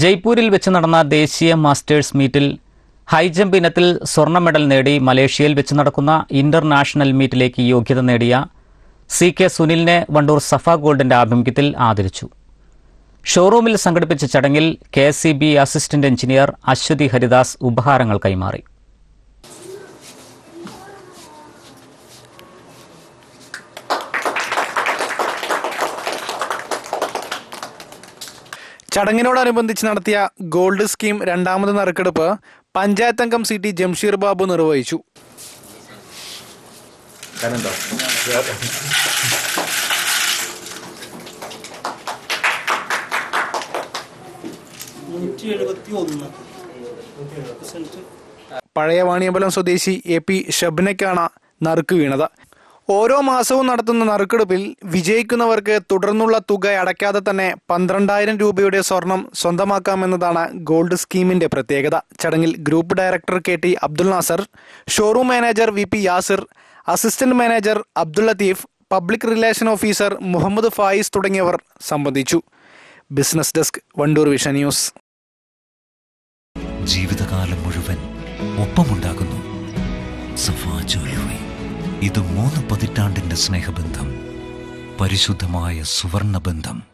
ജയ്പൂരിൽ വെച്ച് നടന്ന ദേശീയ മാസ്റ്റേഴ്സ് മീറ്റിൽ ഹൈജമ്പ് ഇനത്തിൽ സ്വർണ മെഡൽ നേടി മലേഷ്യയിൽ വെച്ച് നടക്കുന്ന ഇന്റർനാഷണൽ മീറ്റിലേക്ക് യോഗ്യത നേടിയ സി കെ സുനിലിനെ വണ്ടൂർ സഫ ഗോൾഡിന്റെ ആഭിമുഖ്യത്തിൽ ആദരിച്ചു. ഷോറൂമിൽ സംഘടിപ്പിച്ച ചടങ്ങിൽ K assistant engineer Aswathy Haridas ഉപഹാരങ്ങൾ കൈമാറി. ചടങ്ങിനോടനുബന്ധിച്ച് നടത്തിയ ഗോൾഡ് സ്കീം രണ്ടാമത് നറുക്കെടുപ്പ് പഞ്ചായത്ത് അംഗം സി ടി ജംഷീർ ബാബു നിർവഹിച്ചു. പഴയ വാണിയമ്പലം സ്വദേശി എ പി ഷബ്നയ്ക്കാണ് നറുക്ക് വീണത്. ഓരോ മാസവും നടത്തുന്ന നറുക്കെടുപ്പിൽ വിജയിക്കുന്നവർക്ക് തുടർന്നുള്ള തുക അടയ്ക്കാതെ തന്നെ പന്ത്രണ്ടായിരം രൂപയുടെ സ്വർണം സ്വന്തമാക്കാമെന്നതാണ് ഗോൾഡ് സ്കീമിന്റെ പ്രത്യേകത. ചടങ്ങിൽ group director K T Abdul Nasar showroom manager V P Yasir assistant manager Abdul Latheef public relation officer Muhammad Fayiz തുടങ്ങിയവർ സംബന്ധിച്ചു. Business desk Wandoor vision news. ജീവിതകാലം മുഴുവൻ ഒപ്പമുണ്ടാകുന്നു. ഇത് മൂന്ന് പതിറ്റാണ്ടിന്റെ സ്നേഹബന്ധം പരിശുദ്ധമായ സുവർണബന്ധം.